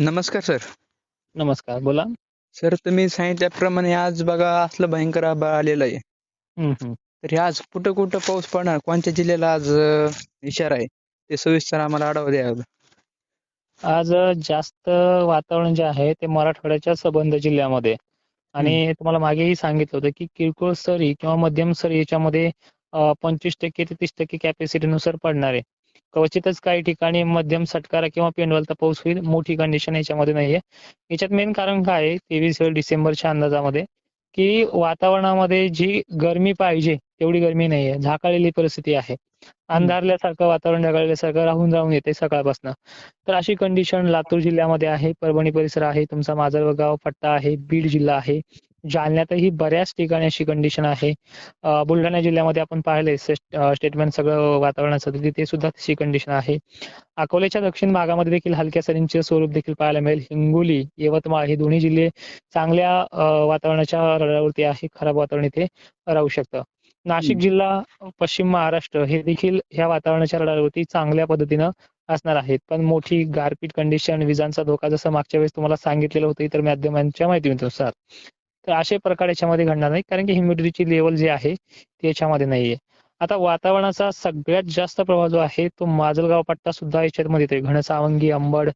नमस्कार सर. नमस्कार बोला. सर तुम्ही सांगितल्याप्रमाणे आज बघा असलं भयंकर आभाळ आलेलं आहे. तरी आज कुठं कुठं पाऊस पडणार? कोणत्या जिल्ह्याला आज इशारा आहे? ते सविस्तर आम्हाला आढावा द्या आज जास्त वातावरण जे आहे ते मराठवाड्याच्या संबंध जिल्ह्यामध्ये. आणि तुम्हाला मागेही सांगितलं होतं की किरकोळ सरी किंवा मध्यम सरी याच्यामध्ये पंचवीस टक्के ते तीस टक्के कॅपॅसिटीनुसार पडणार आहे. क्वचितच काही ठिकाणी मध्यम सटकारा किंवा पेंडवलता पाऊस होईल मोठी कंडिशन याच्यामध्ये नाहीये. याच्यात मेन कारण काय आहे तेवीस डिसेंबरच्या अंदाजामध्ये की वातावरणामध्ये जी गरमी पाहिजे तेवढी गरमी नाहीये. झाकाळलेली परिस्थिती आहे. अंधारल्यासारखं वातावरण ढगाळल्यासारखं राहून राहून येते सकाळपासून. तर अशी कंडिशन लातूर जिल्ह्यामध्ये आहे परभणी परिसर आहे तुमचा माजलगाव पट्टा आहे बीड जिल्हा आहे. जालन्यातही बऱ्याच ठिकाणी अशी कंडिशन आहे. बुलढाणा जिल्ह्यामध्ये आपण पाहिले स्टेटमेंट सगळं वातावरणाचं तिथे सुद्धा तशी कंडिशन आहे. अकोल्याच्या दक्षिण भागामध्ये देखील हलक्या सरींचे स्वरूप देखील पाहायला मिळेल. हिंगोली यवतमाळ हे दोन्ही जिल्हे चांगल्या वातावरणाच्या रडावरती आहे. खराब वातावरण इथे राहू शकतं. नाशिक. जिल्हा पश्चिम महाराष्ट्र हे देखील ह्या वातावरणाच्या रडावरती चांगल्या पद्धतीनं असणार आहेत. पण मोठी गारपीट कंडिशन विजांचा धोका जसं मागच्या वेळेस तुम्हाला सांगितलेलं होतं इतर माध्यमांच्या माहितीनुसार. तर असे प्रकार याच्यामध्ये घडणार नाही कारण की ह्युमिडिटीची लेवल जी आहे ती याच्यामध्ये नाहीये. आता वातावरणाचा सगळ्यात जास्त प्रभाव जो आहे तो माजलगाव पट्टा सुद्धा याच्यामध्ये येतोय. घनसावंगी अंबड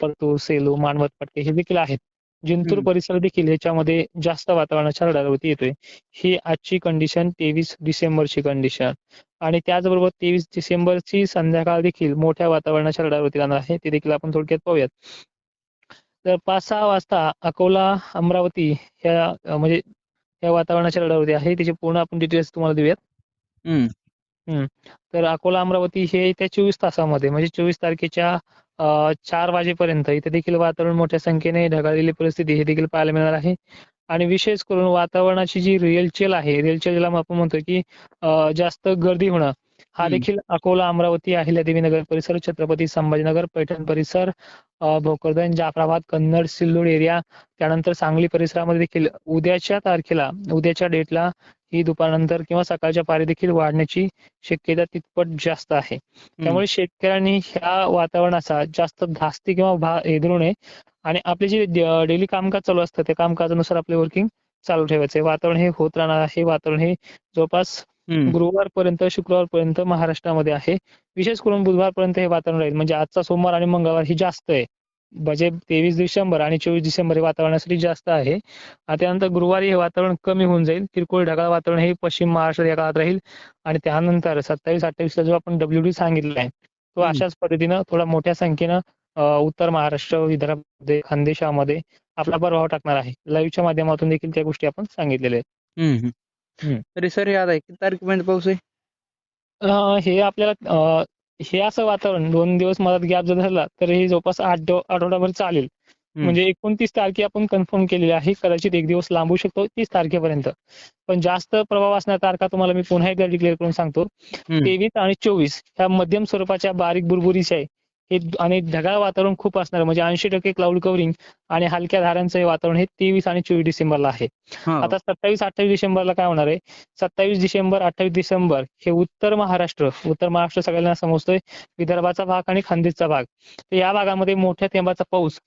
परतूर सेलू मानवत पट्टे हे देखील आहेत. जिंतूर. परिसर देखील याच्यामध्ये जास्त वातावरणाच्या रडारवरती येतोय. ही आजची कंडिशन तेवीस डिसेंबरची कंडिशन आणि त्याचबरोबर तेवीस डिसेंबरची संध्याकाळ देखील मोठ्या वातावरणाच्या रडारवरती राहणार आहे. ते देखील आपण थोडक्यात पाहूयात. तर पाच सहा वाजता अकोला अमरावती ह्या म्हणजे या वातावरणाच्या रडावरती आहे. त्याचे पूर्ण आपण डिटेल्स तुम्हाला देऊयात. हम्म. तर अकोला अमरावती हे येत्या चोवीस तासामध्ये म्हणजे चोवीस तारखेच्या चार वाजेपर्यंत इथे देखील वातावरण मोठ्या संख्येने ढगाळलेली परिस्थिती हे देखील पाहायला मिळणार आहे. आणि विशेष करून वातावरणाची जी रेलचेल आहे रेलचेल ज्याला आपण म्हणतो की जास्त गर्दी होणं हा. देखील अकोला अमरावती अहिल्यादेवीनगर परिसर छत्रपती संभाजीनगर पैठण परिसर भोकरदन जाफराबाद कन्नड सिल्लोड एरिया त्यानंतर सांगली परिसरामध्ये देखील उद्याच्या तारखेला उद्याच्या डेटला ही दुपारनंतर किंवा सकाळच्या पारी देखील वाढण्याची शक्यता तितपट जास्त आहे त्यामुळे शेतकऱ्यांनी ह्या वातावरणाचा जास्त धास्ती किंवा भा हेदरू नये आणि आपले जे डेली कामकाज चालू असतं त्या कामकाजानुसार आपले वर्किंग चालू ठेवायचे वातावरण हे होत राहणार आहे वातावरण हे जवळपास. गुरुवारपर्यंत शुक्रवारपर्यंत महाराष्ट्रामध्ये आहे. विशेष करून बुधवारपर्यंत हे वातावरण राहील. म्हणजे आजचा सोमवार आणि मंगळवार ही जास्त आहे. म्हणजे तेवीस डिसेंबर आणि चोवीस डिसेंबर हे वातावरणासाठी जास्त आहे. त्यानंतर गुरुवारी हे वातावरण कमी होऊन जाईल. किरकोळ ढगाळ वातावरण हे पश्चिम महाराष्ट्रात या काळात राहील. आणि त्यानंतर सत्तावीस अठ्ठावीसला जो आपण डब्ल्यू डी सांगितला आहे तो. अशाच पद्धतीनं थोडा मोठ्या संख्येनं उत्तर महाराष्ट्र विदर्भामध्ये खानदेशामध्ये आपला प्रभाव टाकणार आहे. लाईव्हच्या माध्यमातून देखील त्या गोष्टी आपण सांगितलेल्या आहेत. तरी सर हे आता किती तारखेपर्यंत पाऊस आहे? अं, हे आपल्याला अं, हे असं वातावरण दोन दिवस मधात गॅप जर झाला तर हे जवळपास आठ दिव- आठवडाभर चालेल. म्हणजे एकोणतीस तारखे आपण कन्फर्म केलेली आहे. कदाचित एक दिवस लांबू शकतो तीस तारखेपर्यंत. पण जास्त प्रभाव असणार तारखा तुम्हाला मी पुन्हा एकदा डिक्लेअर करून सांगतो. तेवीस आणि चोवीस ह्या मध्यम स्वरूपाच्या बारीक बुरबुरीचे आहे. हे आणि ढगाळ वातावरण खूप असणार म्हणजे ऐंशी टक्के क्लाउड कव्हरिंग आणि हलक्या धारांचं हे वातावरण हे तेवीस आणि चोवीस डिसेंबरला आहे. आता सत्तावीस अठ्ठावीस डिसेंबरला काय होणार आहे? सत्तावीस डिसेंबर अठ्ठावीस डिसेंबर हे उत्तर महाराष्ट्र उत्तर महाराष्ट्र सगळ्यांना समजतोय विदर्भाचा भाग आणि खानदेशचा भाग. तर या भागामध्ये मोठ्या थेंबाचा पाऊस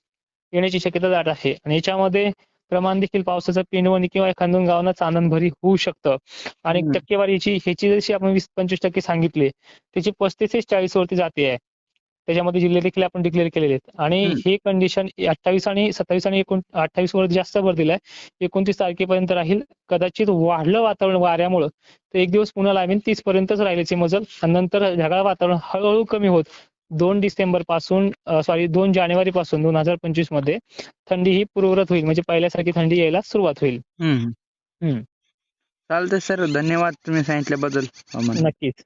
येण्याची शक्यता दाट आहे आणि याच्यामध्ये प्रमाण देखील पावसाचं पिंडवणी किंवा एखाद्या गावांना चांदणभरी होऊ शकतं. आणि. टक्केवारीची ह्याची जशी आपण वीस पंचवीस टक्के सांगितली त्याची पस्तीस ते चाळीस वरती जाते आहे. त्याच्यामध्ये जिल्हे देखील आपण डिक्लेअर केलेले आहेत. आणि. ही कंडिशन अठ्ठावीस आणि सत्तावीस आणि एकोण अठ्ठावीस वर जास्त भर दिलाय. एकोणतीस तारखेपर्यंत राहील. कदाचित वाढलं वातावरण वाऱ्यामुळं तर एक दिवस पुन्हा लागेल तीस पर्यंतच राहिल्याचे मजल. आणि नंतर ढगाळ वातावरण हळूहळू कमी होत. दोन डिसेंबरपासून सॉरी दोन जानेवारी पासून दोन हजार पंचवीसमध्ये थंडी ही पूर्ववत होईल. म्हणजे पहिल्यासारखी थंडी यायला सुरुवात होईल. चालतंय सर. धन्यवाद तुम्ही सांगितल्याबद्दल. हवामान. नक्कीच.